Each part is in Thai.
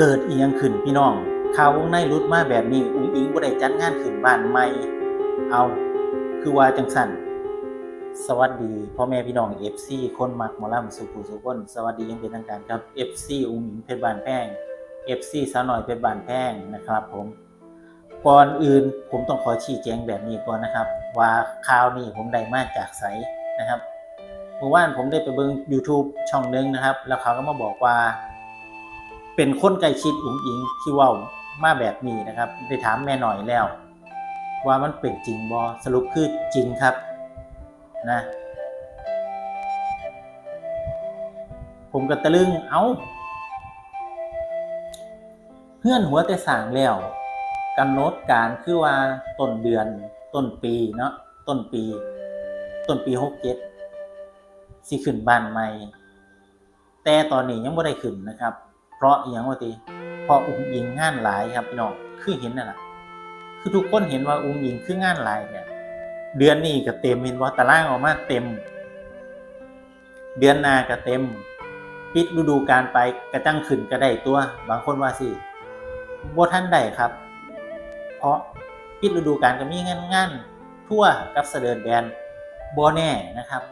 เกิดอีหยังขึ้นพี่น้อง ข่าววงในรุดมาแบบนี้อุ้งอิงบ่ได้จัดงานขึ้นบ้านใหม่ เอาคือว่าจังสั่นสวัสดีพ่อแม่พี่น้อง FC คนมักหมอลำสุขุสุขนสวัสดียังเป็นทางการครับ FC อุ้งอิงเพชรบานแพง FC สาวหน่อยเพชรบานแพงนะครับผมก่อนอื่นผมต้องขอชี้แจงแบบนี้ก่อนนะครับ ว่าข่าวนี้ผมได้มาจากไสนะครับเมื่อวานผมได้ไปเบิ่ง YouTube ช่องหนึงนะครับ แล้วเขาก็มาบอกว่า เป็นคนใกล้ชิดอุ๋งอิงที่ว่ามาแบบนี้นะครับได้ถามแม่หน่อยแล้ว ว่ามันเป็นจริงบอสรุปคือจริงครับนะผมก็ตะลึงเอา้าเพื่อนหัวแต่สางแล้วกำหนดการคือว่าต้นเดือนต้นปีเนาะต้นปี ต้นปีหกเจ็ดสิขึ้นบ้านใหม่ แต่ตอนนี้ยังไม่ได้ขึ้นนะครับ เพราะอย่างว่าติเพราะอุ้งยิงงานหลายครับพี่น้องคือเห็นนั่นแหละคือทุกคนเห็นว่าอุ้งยิงคืองานหลายเนี่ยเดือนนี้ก็เต็มเห็นว่าตารางออกมาเต็ม เดือนหน้าก็เต็ม ปิดฤดูกาลไปกระจังขึ้นก็ได้ตัว บางคนว่าสิบ่ท่านได้ครับ เพราะปิดฤดูกาลก็มีงานงานทั่วกับเสดินแบนบ่แน่นะครับ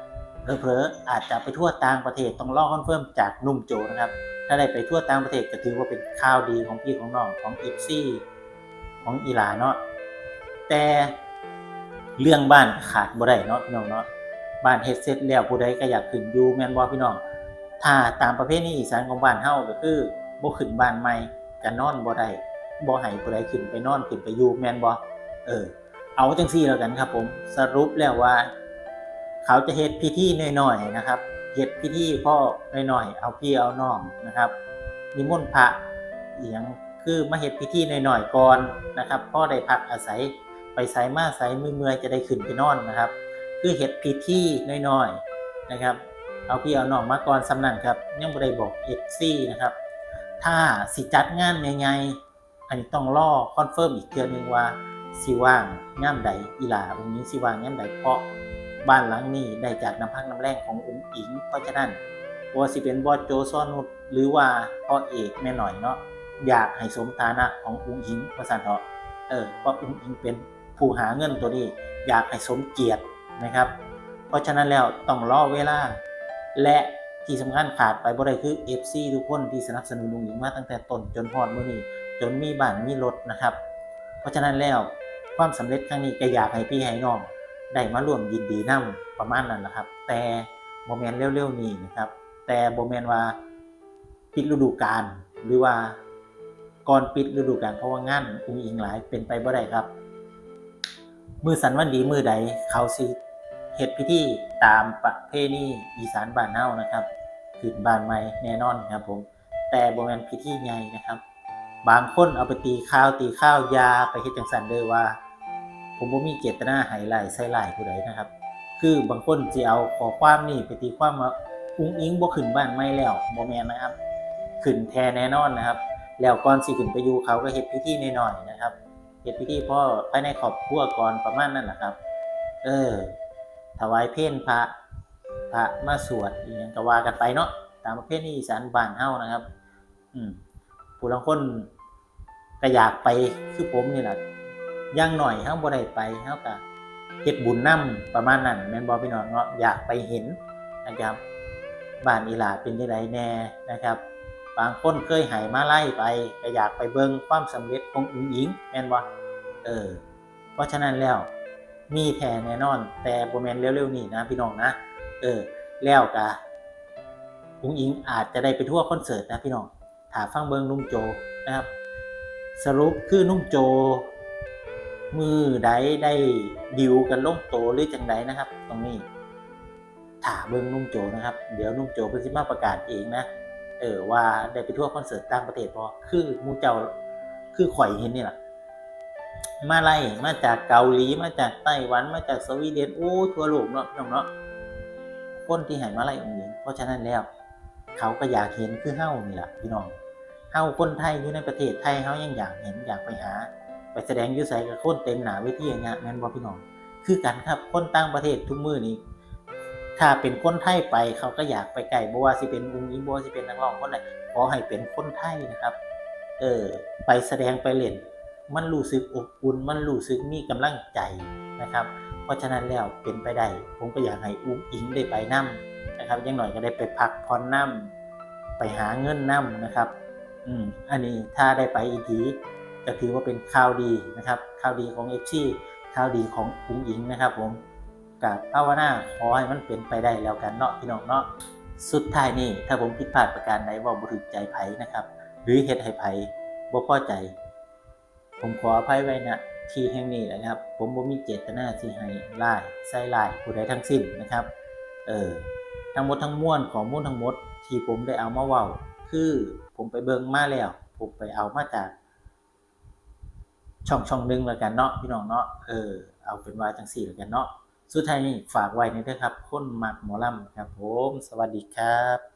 เผลอๆอาจจะไปทั่วต่างประเทศต้องรอคอนเฟิร์มจากนุ่มโจนะครับ ถ้าได้ไปทั่วต่างประเทศก็ถือว่าเป็นข่าวดีของพี่ของน้องของอีฟซี่ของอีหลาเนาะแต่เรื่องบ้านขาดบ่ได้เนาะพี่น้องเนาะบ้านเฮ็ดเสร็จแล้วผู้ใดก็อยากขึ้นอยู่แม่นบ่พี่น้องถ้าตามประเพณีอีสานของบ้านเฮาก็คือบ่ขึ้นบ้านใหม่ก็นอนบ่ได้บ่ให้ผู้ใดขึ้นไปนอนขึ้นไปอยู่แม่นบ่เออ เอาจังซี่แล้วกันครับผมสรุปแล้วว่า เขาจะเฮ็ดพิธีน้อยๆนะครับ เฮ็ดพิธีพ่อหน้อยๆเอาพี่เอาน้องนะครับ นิมนต์พระเอหย่างคือมาเฮ็ดพิธีหน้อยๆก่อนนะครับพ่อได้พักอาศัยไปไสมาไสมือเมื่อยจะได้ขึ้นไปนอนนะครับ คือเฮ็ดพิธีน้อยๆนะครับ เอาพี่เอาน้องมาก่อนสำนันครับยังบ่ได้บอก FC นะครับ ถ้าสิจัดงานใหญ่ๆอันนี้ต้องรอคอนเฟิร์มอีกเทื่อนึงว่าสิว่างย่ามใดอีหลาองค์นี้สิว่างย่ามใดเพราะ บ้านหลังนี้ได้จากน้ำพักน้ำแรงขององค์อิง เพราะฉะนั้นว่าสิเป็นบอสโจซ่อนนุชหรือว่าพ่อเอกแม่หน่อยเนาะอยากให้สมฐานะขององค์อิงภาษาเถาะเออเพราะองค์อิงเป็นผู้หาเงินตัวนี้ อยากให้สมเกียรตินะครับ เพราะฉะนั้นแล้วต้องรอเวลา และที่สำคัญขาดไปบ่ได้คือ FC ทุกคนที่สนับสนุนลุงหญิงมาตั้งแต่ต้นจนพอดมื้อนี้จนมีบ้านมีรถนะครับ เพราะฉะนั้นแล้วความสำเร็จครั้งนี้ก็อยากให้พี่ให้น้อง ได้มาร่วมยินดีนํประมาณนั้นแหละครับ แต่โมเมนต์เร็วๆนี้นะครับ แต่โมเมนต์ว่าปิดฤดูกาลหรือว่าก่อนปิดฤดูกาลเพราะว่างานอุ้งอิงหลายเป็นไปบ่ได้ครับ มือสันวันดีมือใดเขาสิเฮ็ดพิธีตามประเพณีอีสานบ้านเฮานะครับขึ้นบ้านใหม่แน่นอนครับผมแต่บ่แม่นพิธีใหญ่นะครับ บางคนเอาไปตีข้าวตีข้าวยาไปเฮ็ดจังซั่นเด้อว่า ผมบ่มีเจตนาให้ไล่ใส่ไล่ผู้ใดนะครับ คือบางคนสิเอาขอความนี่ไปตีความว่าอุ้งอิงบ่ขึ้นบ้านไม่แล้วบ่แม่นนะครับ ขึ้นแท้แน่นอนนะครับ แล้วก่อนสิขึ้นไปอยู่เขาก็เฮ็ดพิธีน้อยๆนะครับเฮ็ดพิธีพ่อภายในครอบครัวก่อนประมาณนั้นแหละครับ เออ ถวายเพลพระพระมาสวดอหยังก็ว่ากันไปเนาะตามประเพณีอีสานบ้านเฮานะครับ อืมผู้ลางคนก็อยากไปคือผมนี่แหละ ย่างหน่อยเฮาบ่ได้ไปเฮาก็เฮ็ดบุญนํประมาณนั้นแม่นบ่พี่น้องเนาะอยากไปเห็นนะครับบ้านอีหลาเป็นจังไดแน่นะครับบางคนเคยหายมาไล่ไปก็อยากไปเบิ่งความสำเร็จของอุ๋งอิงแม่นบ่เออเพราะฉะนั้นแล้วมีแท้แน่นอน แต่บ่แม่นเร็วๆนี้นะพี่น้องนะเออแล้วก็อุ๋งอิงอาจจะได้ไปทั่วคอนเสิร์ตนะพี่น้องถ้าฟังเบิ่งนุ่มโจนะครับสรุปคือนุ่มโจ มือใดได้ดิวกันลงโตหรือจังใดนะครับ ตรงนี้ถาเบิ้งนุ่มโจนะครับ เดี๋ยวนุ่มโจเพิ่นสิมาประกาศเองนะเออว่าได้ไปทั่วคอนเสิร์ตต่างประเทศพอคือมูเจ้าคือข่อยเห็นนี่แหละมาไล่มาจากเกาหลีมาจากไต้หวันมาจากสวีเดนโอ้ทั่วโลกเนาะน้องเนาะคนที่หายมาไล่องค์หญิงเพราะฉะนั้นแล้วเขาก็อยากเห็นคือเฮ้านี่แหละพี่น้องเฮ้าคนไทยอยู่ในประเทศไทยเฮ้ายังอยากเห็นอยากไปหา ไปแสดงยุ่ใส่กับคนเต็มหนาเวทีอย่างเงี้ยแม่นบ่พี่น้อง คือกันครับคนต่างประเทศทุกมือนี้ถ้าเป็นคนไทยไปเขาก็อยากไปไกลบ่ว่าสิเป็นวงอิงบ่ว่าสิเป็นนักร้องคนไหนขอให้เป็นคนไทยนะครับ เออไปแสดงไปเล่น มันรู้สึกอบอุ่นมันรู้สึกมีกำลังใจนะครับ เพราะฉะนั้นแล้วเป็นไปได้ผมก็อยากให้อุ้งอิงได้ไปนํนะครับยังหน่อยก็ได้ไปพักผ่อนนํไปหาเงินนํนะครับ อืมอันนี้ถ้าได้ไปอีกที ก็ถือว่าเป็นข่าวดีนะครับข่าวดีของ FC ข่าวดีของอุ้งอิงนะครับ ผมกับภาวนาขอให้มันเป็นไปได้แล้วกันเนาะพี่น้องเนาะสุดท้ายนี่ถ้าผมผิดพลาดประการใดว่าบ่ถูกใจไผนะครับ หรือเฮ็ดให้ไผบ่พอใจ ผมขออภัยไว้ณที่แห่งนี้นะครับ ผมบ่มีเจตนาที่ให้ร้ายใส่ร้ายผู้ใดทั้งสิ้นนะครับเออทั้งหมดทั้งมวลข้อมูลทั้งหมดที่ผมได้เอามาเว้าคือผมไปเบิ่งมาแล้ว ผมไปเอามาจาก ช่องช่องหนึงแล้วกันเนาะพี่น้องเนาะเออเอาเป็นว่าจังสี่แล้วกันเนาะสุดท้ายนี้ฝากไว้ในเด้อครับคนมักหมอลำครับผม สวัสดีครับ